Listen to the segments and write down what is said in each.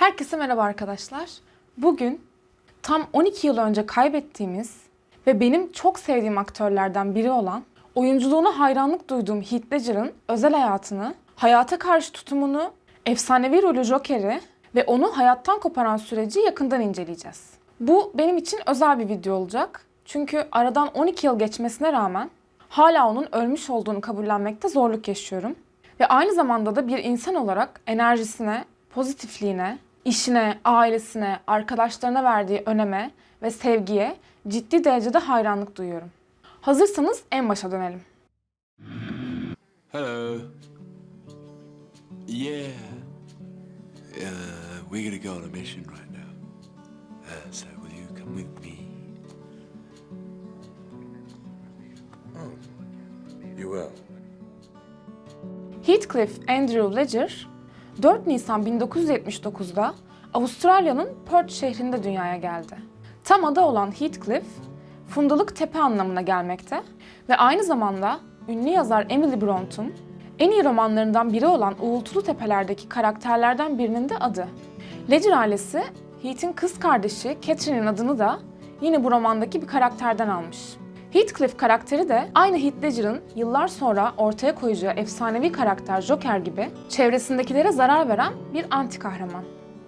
Herkese merhaba arkadaşlar. Bugün tam 12 yıl önce kaybettiğimiz ve benim çok sevdiğim aktörlerden biri olan, oyunculuğuna hayranlık duyduğum Heath Ledger'ın özel hayatını, hayata karşı tutumunu, efsanevi rolü Joker'i ve onu hayattan koparan süreci yakından inceleyeceğiz. Bu benim için özel bir video olacak. Çünkü aradan 12 yıl geçmesine rağmen hala onun ölmüş olduğunu kabullenmekte zorluk yaşıyorum. Ve aynı zamanda da bir insan olarak enerjisine, pozitifliğine, işine, ailesine, arkadaşlarına verdiği öneme ve sevgiye ciddi derecede hayranlık duyuyorum. Hazırsanız en başa dönelim. Hello. Yeah. Uh, we're gonna go on a mission right now. Uh, so will you come with me? You will. Heathcliff Andrew Ledger 4 Nisan 1979'da Avustralya'nın Perth şehrinde dünyaya geldi. Tam adı olan Heathcliff, fundalık tepe anlamına gelmekte ve aynı zamanda ünlü yazar Emily Bronte'un en iyi romanlarından biri olan Uğultulu Tepeler'deki karakterlerden birinin de adı. Ledger ailesi, Heath'in kız kardeşi Catherine'in adını da yine bu romandaki bir karakterden almış. Heathcliff karakteri de aynı Heath Ledger'ın yıllar sonra ortaya koyacağı efsanevi karakter Joker gibi çevresindekilere zarar veren bir anti kahraman.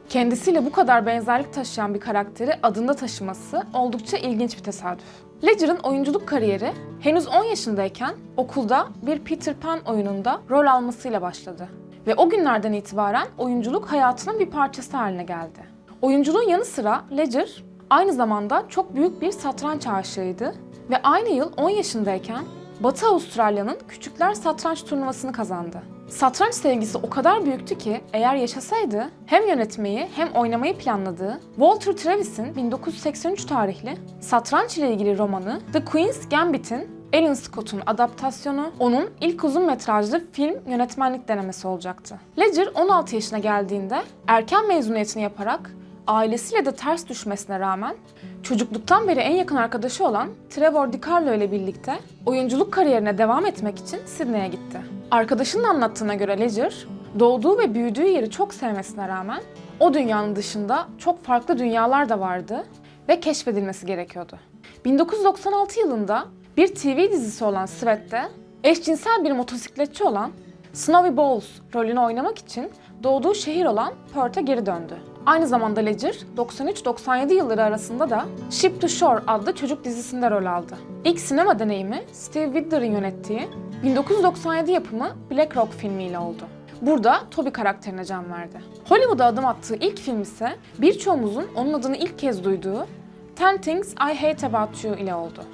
Kendisiyle bu kadar benzerlik taşıyan bir karakteri adında taşıması oldukça ilginç bir tesadüf. Ledger'ın oyunculuk kariyeri henüz 10 yaşındayken okulda bir Peter Pan oyununda rol almasıyla başladı. Ve o günlerden itibaren oyunculuk hayatının bir parçası haline geldi. Oyunculuğun yanı sıra Ledger aynı zamanda çok büyük bir satranç aşığıydı ve aynı yıl 10 yaşındayken Batı Avustralya'nın Küçükler Satranç Turnuvası'nı kazandı. Satranç sevgisi o kadar büyüktü ki eğer yaşasaydı hem yönetmeyi hem oynamayı planladığı Walter Travis'in 1983 tarihli satranç ile ilgili romanı The Queen's Gambit'in Alan Scott'un adaptasyonu onun ilk uzun metrajlı film yönetmenlik denemesi olacaktı. Ledger 16 yaşına geldiğinde erken mezuniyetini yaparak ailesiyle de ters düşmesine rağmen çocukluktan beri en yakın arkadaşı olan Trevor DiCarlo ile birlikte oyunculuk kariyerine devam etmek için Sydney'e gitti. Arkadaşının anlattığına göre Ledger, doğduğu ve büyüdüğü yeri çok sevmesine rağmen o dünyanın dışında çok farklı dünyalar da vardı ve keşfedilmesi gerekiyordu. 1996 yılında bir TV dizisi olan Sweat'te eşcinsel bir motosikletçi olan Snowy Balls rolünü oynamak için doğduğu şehir olan Perth'e geri döndü. Aynı zamanda Ledger, 93-97 yılları arasında da Ship to Shore adlı çocuk dizisinde rol aldı. İlk sinema deneyimi Steve Widder'ın yönettiği 1997 yapımı Black Rock filmiyle oldu. Burada Toby karakterine can verdi. Hollywood'a adım attığı ilk film ise birçoğumuzun onun adını ilk kez duyduğu Ten Things I Hate About You ile oldu.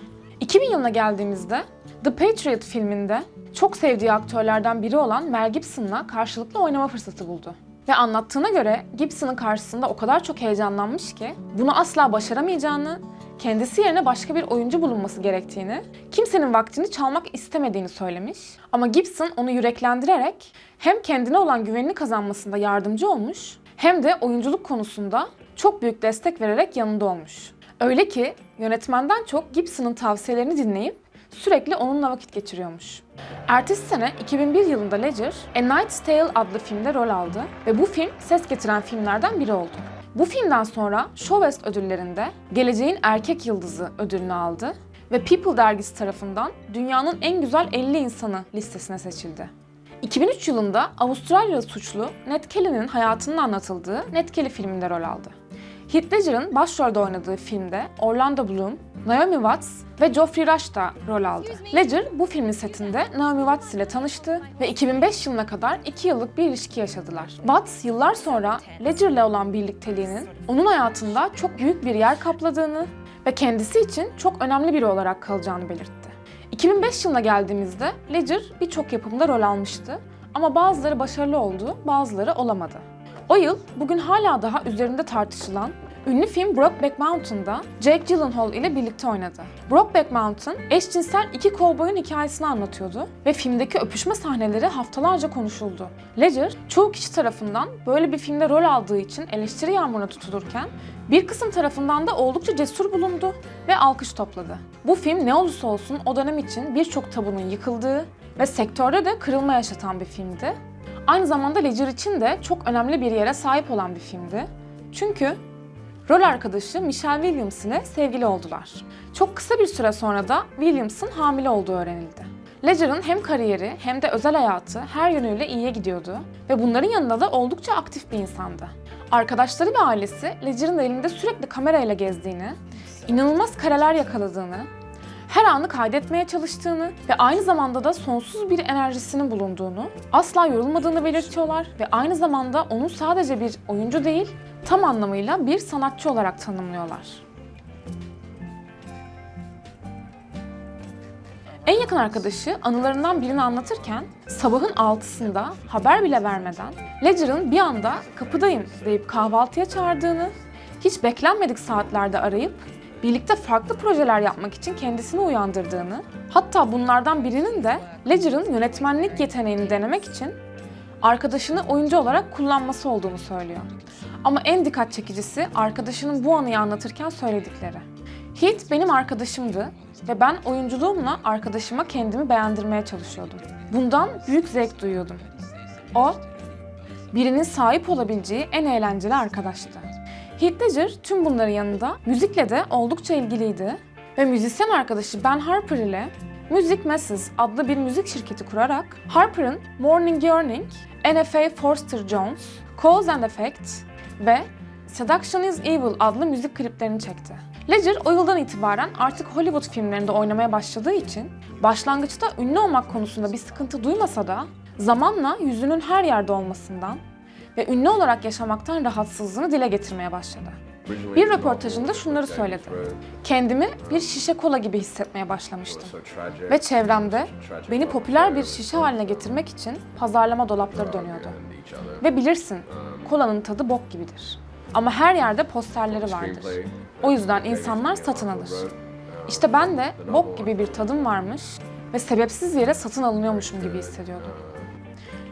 2000 yılına geldiğimizde The Patriot filminde çok sevdiği aktörlerden biri olan Mel Gibson'la karşılıklı oynama fırsatı buldu. Ve anlattığına göre Gibson'ın karşısında o kadar çok heyecanlanmış ki bunu asla başaramayacağını, kendisi yerine başka bir oyuncu bulunması gerektiğini, kimsenin vaktini çalmak istemediğini söylemiş. Ama Gibson onu yüreklendirerek hem kendine olan güvenini kazanmasında yardımcı olmuş, hem de oyunculuk konusunda çok büyük destek vererek yanında olmuş. Öyle ki yönetmenden çok Gibson'ın tavsiyelerini dinleyip sürekli onunla vakit geçiriyormuş. Ertesi sene 2001 yılında Ledger, A Knight's Tale adlı filmde rol aldı ve bu film ses getiren filmlerden biri oldu. Bu filmden sonra Show West ödüllerinde Geleceğin Erkek Yıldızı ödülünü aldı ve People dergisi tarafından dünyanın en güzel 50 insanı listesine seçildi. 2003 yılında Avustralyalı suçlu Ned Kelly'nin hayatının anlatıldığı Ned Kelly filminde rol aldı. Heath Ledger'ın başrolde oynadığı filmde Orlando Bloom, Naomi Watts ve Geoffrey Rush da rol aldı. Ledger bu filmin setinde Naomi Watts ile tanıştı ve 2005 yılına kadar 2 yıllık bir ilişki yaşadılar. Watts yıllar sonra Ledger ile olan birlikteliğinin onun hayatında çok büyük bir yer kapladığını ve kendisi için çok önemli biri olarak kalacağını belirtti. 2005 yılına geldiğimizde Ledger birçok yapımda rol almıştı ama bazıları başarılı oldu, bazıları olamadı. O yıl bugün hala daha üzerinde tartışılan ünlü film Brokeback Mountain'da Jake Gyllenhaal ile birlikte oynadı. Brokeback Mountain eşcinsel iki kovboyun hikayesini anlatıyordu ve filmdeki öpüşme sahneleri haftalarca konuşuldu. Ledger çoğu kişi tarafından böyle bir filmde rol aldığı için eleştiri yağmuruna tutulurken bir kısım tarafından da oldukça cesur bulundu ve alkış topladı. Bu film ne olursa olsun o dönem için birçok tabunun yıkıldığı ve sektörde de kırılma yaşatan bir filmdi. Aynı zamanda Ledger için de çok önemli bir yere sahip olan bir filmdi. Çünkü rol arkadaşı Michelle Williams ile sevgili oldular. Çok kısa bir süre sonra da Williams'ın hamile olduğu öğrenildi. Ledger'ın hem kariyeri hem de özel hayatı her yönüyle iyiye gidiyordu ve bunların yanında da oldukça aktif bir insandı. Arkadaşları ve ailesi Ledger'ın elinde sürekli kamerayla gezdiğini, inanılmaz kareler yakaladığını, her anı kaydetmeye çalıştığını ve aynı zamanda da sonsuz bir enerjisinin bulunduğunu, asla yorulmadığını belirtiyorlar ve aynı zamanda onu sadece bir oyuncu değil, tam anlamıyla bir sanatçı olarak tanımlıyorlar. En yakın arkadaşı anılarından birini anlatırken sabahın altısında haber bile vermeden Ledger'ın bir anda kapıdayım deyip kahvaltıya çağırdığını, hiç beklenmedik saatlerde arayıp birlikte farklı projeler yapmak için kendisini uyandırdığını, hatta bunlardan birinin de Ledger'ın yönetmenlik yeteneğini denemek için arkadaşını oyuncu olarak kullanması olduğunu söylüyor. Ama en dikkat çekicisi arkadaşının bu anıyı anlatırken söyledikleri. Heath benim arkadaşımdı ve ben oyunculuğumla arkadaşıma kendimi beğendirmeye çalışıyordum. Bundan büyük zevk duyuyordum. O, birinin sahip olabileceği en eğlenceli arkadaştı. Heath Ledger tüm bunların yanında müzikle de oldukça ilgiliydi ve müzisyen arkadaşı Ben Harper ile Music Masses adlı bir müzik şirketi kurarak Harper'ın Morning Yearning, NFA Forster Jones, Cause and Effect ve Seduction is Evil adlı müzik kliplerini çekti. Ledger o yıldan itibaren artık Hollywood filmlerinde oynamaya başladığı için başlangıçta ünlü olmak konusunda bir sıkıntı duymasa da zamanla yüzünün her yerde olmasından ve ünlü olarak yaşamaktan rahatsızlığını dile getirmeye başladı. Bir röportajında şunları söyledi. Kendimi bir şişe kola gibi hissetmeye başlamıştım. Ve çevremde beni popüler bir şişe haline getirmek için pazarlama dolapları dönüyordu. Ve bilirsin, kolanın tadı bok gibidir. Ama her yerde posterleri vardır. O yüzden insanlar satın alır. İşte ben de bok gibi bir tadım varmış ve sebepsiz yere satın alınıyormuşum gibi hissediyordum.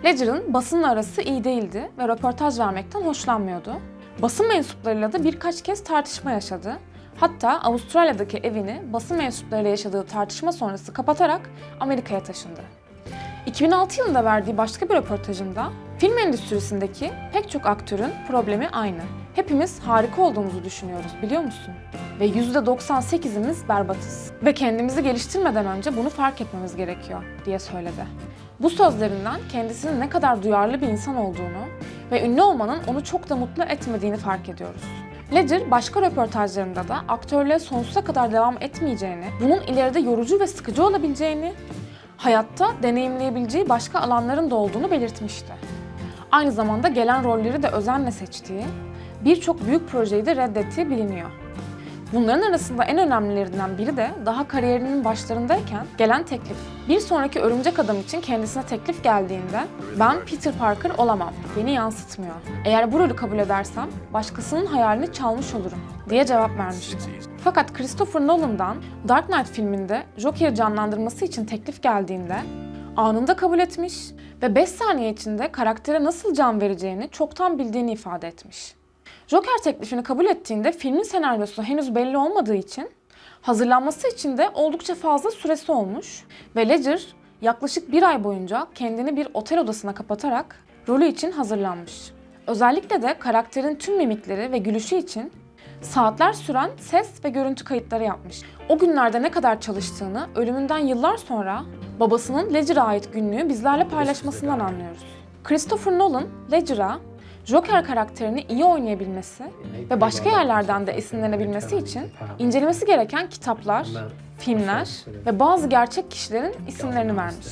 Ledger'ın basınla arası iyi değildi ve röportaj vermekten hoşlanmıyordu. Basın mensuplarıyla da birkaç kez tartışma yaşadı. Hatta Avustralya'daki evini basın mensuplarıyla yaşadığı tartışma sonrası kapatarak Amerika'ya taşındı. 2006 yılında verdiği başka bir röportajında film endüstrisindeki pek çok aktörün problemi aynı. Hepimiz harika olduğumuzu düşünüyoruz biliyor musun? Ve %98'imiz berbatız. Ve kendimizi geliştirmeden önce bunu fark etmemiz gerekiyor diye söyledi. Bu sözlerinden kendisinin ne kadar duyarlı bir insan olduğunu ve ünlü olmanın onu çok da mutlu etmediğini fark ediyoruz. Ledger başka röportajlarında da aktörlüğe sonsuza kadar devam etmeyeceğini, bunun ileride yorucu ve sıkıcı olabileceğini, hayatta deneyimleyebileceği başka alanların da olduğunu belirtmişti. Aynı zamanda gelen rolleri de özenle seçtiği, birçok büyük projeyi de reddettiği biliniyor. Bunların arasında en önemlilerinden biri de daha kariyerinin başlarındayken gelen teklif. Bir sonraki Örümcek Adam için kendisine teklif geldiğinde ben Peter Parker olamam, beni yansıtmıyor. Eğer bu rolü kabul edersem başkasının hayalini çalmış olurum diye cevap vermişti. Fakat Christopher Nolan'dan Dark Knight filminde Joker'i canlandırması için teklif geldiğinde anında kabul etmiş ve 5 saniye içinde karaktere nasıl can vereceğini çoktan bildiğini ifade etmiş. Joker teklifini kabul ettiğinde filmin senaryosu henüz belli olmadığı için hazırlanması için de oldukça fazla süresi olmuş ve Ledger yaklaşık bir ay boyunca kendini bir otel odasına kapatarak rolü için hazırlanmış. Özellikle de karakterin tüm mimikleri ve gülüşü için saatler süren ses ve görüntü kayıtları yapmış. O günlerde ne kadar çalıştığını ölümünden yıllar sonra babasının Ledger'a ait günlüğü bizlerle paylaşmasından anlıyoruz. Christopher Nolan, Ledger'a Joker karakterini iyi oynayabilmesi ve başka yerlerden de esinlenebilmesi için incelemesi gereken kitaplar, filmler ve bazı gerçek kişilerin isimlerini vermiş.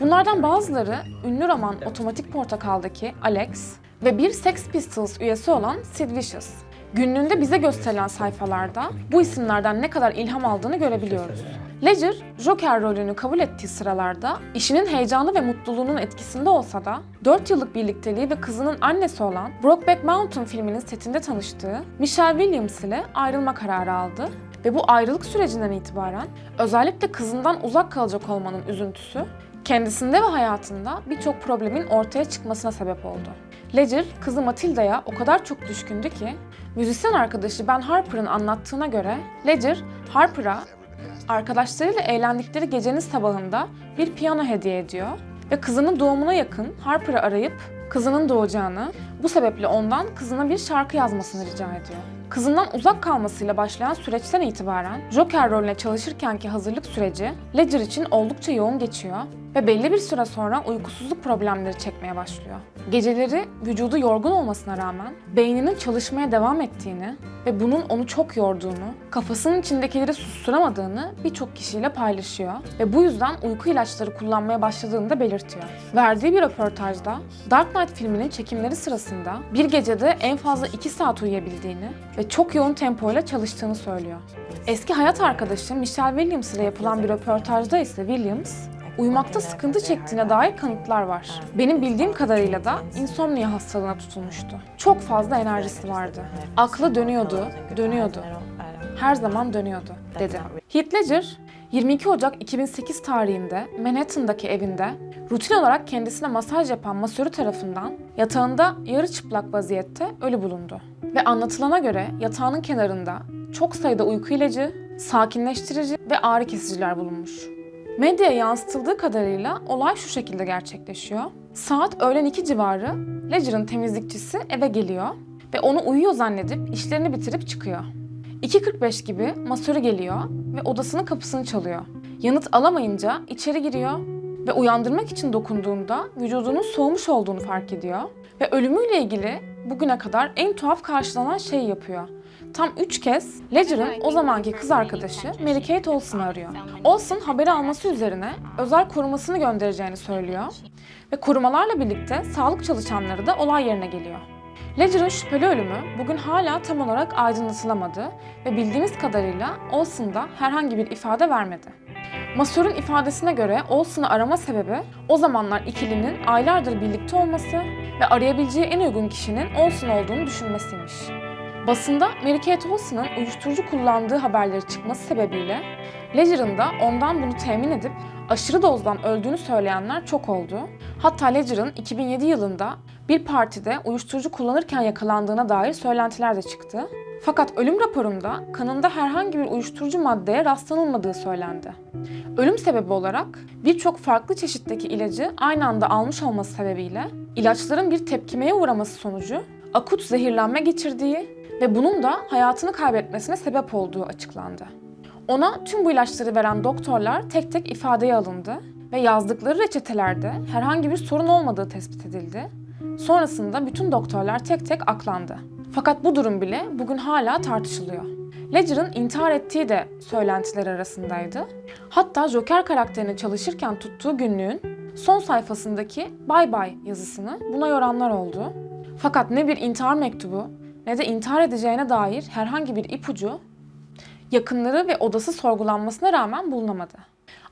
Bunlardan bazıları ünlü roman Otomatik Portakal'daki Alex ve bir Sex Pistols üyesi olan Sid Vicious. Günlüğünde bize gösterilen sayfalarda bu isimlerden ne kadar ilham aldığını görebiliyoruz. Ledger, Joker rolünü kabul ettiği sıralarda işinin heyecanı ve mutluluğunun etkisinde olsa da 4 yıllık birlikteliği ve kızının annesi olan Brokeback Mountain filminin setinde tanıştığı Michelle Williams ile ayrılma kararı aldı ve bu ayrılık sürecinden itibaren özellikle kızından uzak kalacak olmanın üzüntüsü kendisinde ve hayatında birçok problemin ortaya çıkmasına sebep oldu. Ledger, kızı Matilda'ya o kadar çok düşkündü ki, müzisyen arkadaşı Ben Harper'ın anlattığına göre Ledger, Harper'a arkadaşlarıyla eğlendikleri gecenin sabahında bir piyano hediye ediyor ve kızının doğumuna yakın Harper'ı arayıp kızının doğacağını, bu sebeple ondan kızına bir şarkı yazmasını rica ediyor. Kızından uzak kalmasıyla başlayan süreçten itibaren Joker rolüne çalışırkenki hazırlık süreci Ledger için oldukça yoğun geçiyor ve belli bir süre sonra uykusuzluk problemleri çekmeye başlıyor. Geceleri vücudu yorgun olmasına rağmen beyninin çalışmaya devam ettiğini ve bunun onu çok yorduğunu, kafasının içindekileri susturamadığını birçok kişiyle paylaşıyor ve bu yüzden uyku ilaçları kullanmaya başladığını da belirtiyor. Verdiği bir röportajda Dark Knight filminin çekimleri sırasında bir gecede en fazla 2 saat uyuyabildiğini ve çok yoğun tempoyla çalıştığını söylüyor. Eski hayat arkadaşı Michelle Williams ile yapılan bir röportajda ise Williams, uyumakta sıkıntı çektiğine dair kanıtlar var. Benim bildiğim kadarıyla da insomnia hastalığına tutulmuştu. Çok fazla enerjisi vardı. Aklı dönüyordu, dönüyordu. Her zaman dönüyordu, dedi. Heath Ledger, 22 Ocak 2008 tarihinde Manhattan'daki evinde rutin olarak kendisine masaj yapan masörü tarafından yatağında yarı çıplak vaziyette ölü bulundu. Ve anlatılana göre yatağının kenarında çok sayıda uyku ilacı, sakinleştirici ve ağrı kesiciler bulunmuş. Medyaya yansıtıldığı kadarıyla olay şu şekilde gerçekleşiyor. Saat öğlen 2 civarı Ledger'ın temizlikçisi eve geliyor ve onu uyuyor zannedip işlerini bitirip çıkıyor. 2.45 gibi masörü geliyor ve odasının kapısını çalıyor. Yanıt alamayınca içeri giriyor ve uyandırmak için dokunduğunda vücudunun soğumuş olduğunu fark ediyor ve ölümüyle ilgili bugüne kadar en tuhaf karşılanan şeyi yapıyor. Tam üç kez Ledger'ın o zamanki kız arkadaşı Mary Kate Olsen'ı arıyor. Olsen haberi alması üzerine özel korumasını göndereceğini söylüyor ve korumalarla birlikte sağlık çalışanları da olay yerine geliyor. Ledger'ın şüpheli ölümü bugün hala tam olarak aydınlatılamadı ve bildiğimiz kadarıyla Olsen da herhangi bir ifade vermedi. Masörün ifadesine göre Olsen'ı arama sebebi o zamanlar ikilinin aylardır birlikte olması ve arayabileceği en uygun kişinin Olsen olduğunu düşünmesiymiş. Basında Mary Kate Olsen'ın uyuşturucu kullandığı haberleri çıkması sebebiyle Ledger'ın da ondan bunu temin edip aşırı dozdan öldüğünü söyleyenler çok oldu. Hatta Ledger'ın 2007 yılında bir partide uyuşturucu kullanırken yakalandığına dair söylentiler de çıktı. Fakat ölüm raporunda kanında herhangi bir uyuşturucu maddeye rastlanılmadığı söylendi. Ölüm sebebi olarak birçok farklı çeşitteki ilacı aynı anda almış olması sebebiyle ilaçların bir tepkimeye uğraması sonucu akut zehirlenme geçirdiği ve bunun da hayatını kaybetmesine sebep olduğu açıklandı. Ona tüm bu ilaçları veren doktorlar tek tek ifadeye alındı ve yazdıkları reçetelerde herhangi bir sorun olmadığı tespit edildi. Sonrasında bütün doktorlar tek tek aklandı. Fakat bu durum bile bugün hala tartışılıyor. Ledger'ın intihar ettiği de söylentiler arasındaydı. Hatta Joker karakterini çalışırken tuttuğu günlüğün son sayfasındaki Bye Bye yazısını buna yoranlar oldu. Fakat ne bir intihar mektubu ne de intihar edeceğine dair herhangi bir ipucu yakınları ve odası sorgulanmasına rağmen bulunamadı.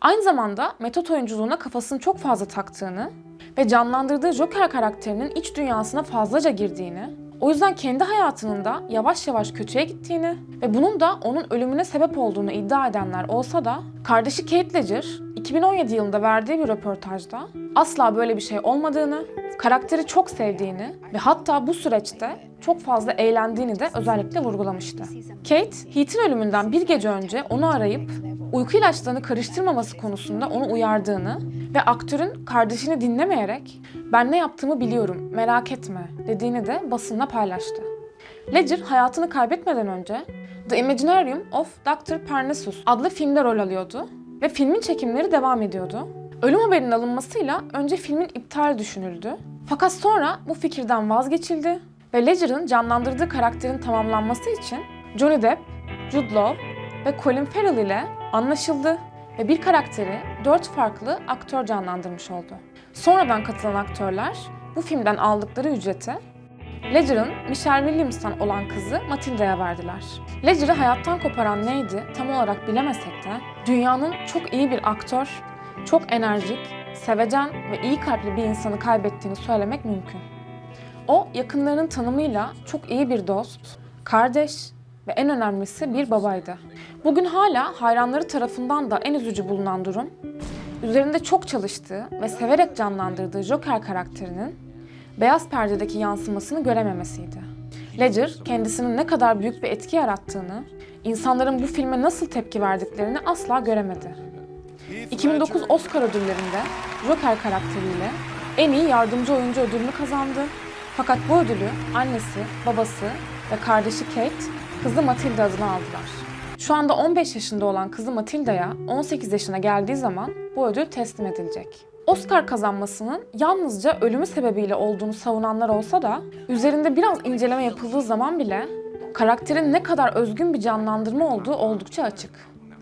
Aynı zamanda metot oyunculuğuna kafasını çok fazla taktığını ve canlandırdığı Joker karakterinin iç dünyasına fazlaca girdiğini, o yüzden kendi hayatının da yavaş yavaş kötüye gittiğini ve bunun da onun ölümüne sebep olduğunu iddia edenler olsa da kardeşi Kate Ledger 2017 yılında verdiği bir röportajda asla böyle bir şey olmadığını, karakteri çok sevdiğini ve hatta bu süreçte çok fazla eğlendiğini de özellikle vurgulamıştı. Kate, Heath'in ölümünden bir gece önce onu arayıp uyku ilaçlarını karıştırmaması konusunda onu uyardığını ve aktörün kardeşini dinlemeyerek ben ne yaptığımı biliyorum merak etme dediğini de basınla paylaştı. Ledger hayatını kaybetmeden önce The Imaginarium of Dr. Parnassus adlı filmde rol alıyordu ve filmin çekimleri devam ediyordu. Ölüm haberinin alınmasıyla önce filmin iptal düşünüldü. Fakat sonra bu fikirden vazgeçildi ve Ledger'ın canlandırdığı karakterin tamamlanması için Johnny Depp, Jude Law ve Colin Farrell ile anlaşıldı ve bir karakteri dört farklı aktör canlandırmış oldu. Sonradan katılan aktörler bu filmden aldıkları ücreti Ledger'ın Michelle Williams'tan olan kızı Matilda'ya verdiler. Ledger'ı hayattan koparan neydi tam olarak bilemesek de dünyanın çok iyi bir aktör, çok enerjik, sevecen ve iyi kalpli bir insanı kaybettiğini söylemek mümkün. O yakınlarının tanımıyla çok iyi bir dost, kardeş ve en önemlisi bir babaydı. Bugün hala hayranları tarafından da en üzücü bulunan durum, üzerinde çok çalıştığı ve severek canlandırdığı Joker karakterinin beyaz perdedeki yansımasını görememesiydi. Ledger kendisinin ne kadar büyük bir etki yarattığını, insanların bu filme nasıl tepki verdiklerini asla göremedi. 2009 Oscar ödüllerinde Joker karakteriyle en iyi yardımcı oyuncu ödülünü kazandı. Fakat bu ödülü annesi, babası ve kardeşi Kate, kızı Matilda adına aldılar. Şu anda 15 yaşında olan kızı Matilda'ya 18 yaşına geldiği zaman bu ödül teslim edilecek. Oscar kazanmasının yalnızca ölümü sebebiyle olduğunu savunanlar olsa da üzerinde biraz inceleme yapıldığı zaman bile karakterin ne kadar özgün bir canlandırma olduğu oldukça açık.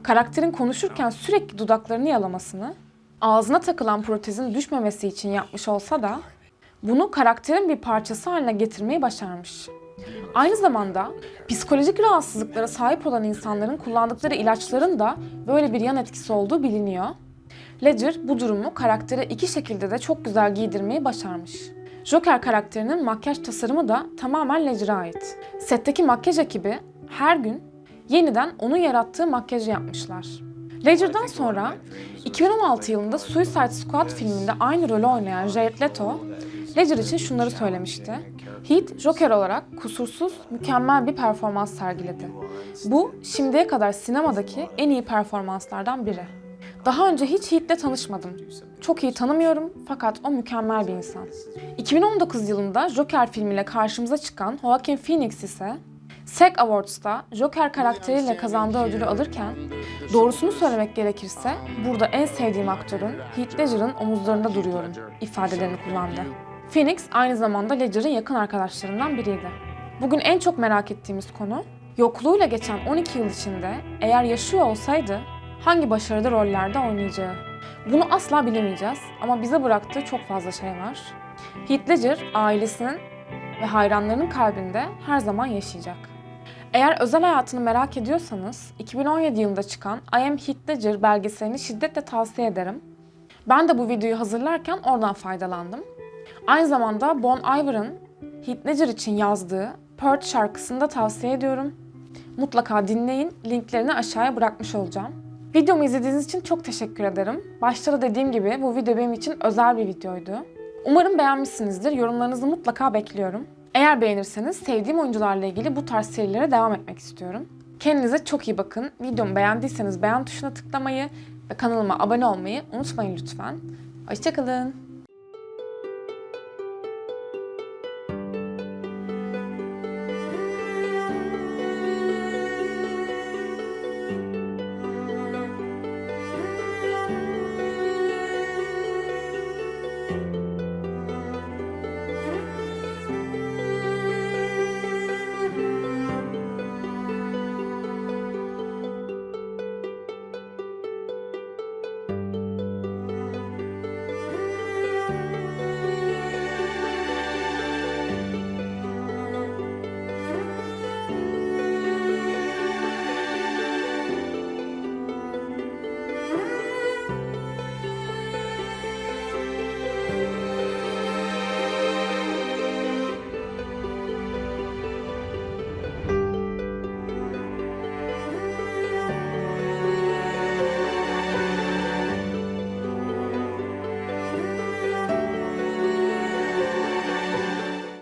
Karakterin konuşurken sürekli dudaklarını yalamasını, ağzına takılan protezin düşmemesi için yapmış olsa da bunu karakterin bir parçası haline getirmeyi başarmış. Aynı zamanda psikolojik rahatsızlıklara sahip olan insanların kullandıkları ilaçların da böyle bir yan etkisi olduğu biliniyor. Ledger bu durumu karaktere iki şekilde de çok güzel giydirmeyi başarmış. Joker karakterinin makyaj tasarımı da tamamen Ledger'a ait. Setteki makyaj ekibi her gün yeniden onun yarattığı makyajı yapmışlar. Ledger'dan sonra 2016 yılında Suicide Squad filminde aynı rolü oynayan Jared Leto, Ledger için şunları söylemişti. Heath, Joker olarak kusursuz, mükemmel bir performans sergiledi. Bu, şimdiye kadar sinemadaki en iyi performanslardan biri. Daha önce hiç Heath'le tanışmadım. Çok iyi tanımıyorum fakat o mükemmel bir insan. 2019 yılında Joker filmiyle karşımıza çıkan Joaquin Phoenix ise SAG Awards'ta Joker karakteriyle kazandığı ödülü alırken doğrusunu söylemek gerekirse burada en sevdiğim aktörün Heath Ledger'ın omuzlarında duruyorum ifadelerini kullandı. Phoenix aynı zamanda Ledger'ın yakın arkadaşlarından biriydi. Bugün en çok merak ettiğimiz konu yokluğuyla geçen 12 yıl içinde eğer yaşıyor olsaydı hangi başarılı rollerde oynayacağı. Bunu asla bilemeyeceğiz ama bize bıraktığı çok fazla şey var. Heath Ledger ailesinin ve hayranlarının kalbinde her zaman yaşayacak. Eğer özel hayatını merak ediyorsanız 2017 yılında çıkan I Am Heath Ledger belgeselini şiddetle tavsiye ederim. Ben de bu videoyu hazırlarken oradan faydalandım. Aynı zamanda Bon Iver'ın Heath Ledger için yazdığı Purge şarkısını da tavsiye ediyorum. Mutlaka dinleyin, linklerini aşağıya bırakmış olacağım. Videomu izlediğiniz için çok teşekkür ederim. Başta da dediğim gibi bu video benim için özel bir videoydu. Umarım beğenmişsinizdir. Yorumlarınızı mutlaka bekliyorum. Eğer beğenirseniz sevdiğim oyuncularla ilgili bu tarz serilere devam etmek istiyorum. Kendinize çok iyi bakın. Videomu beğendiyseniz beğen tuşuna tıklamayı ve kanalıma abone olmayı unutmayın lütfen. Hoşçakalın.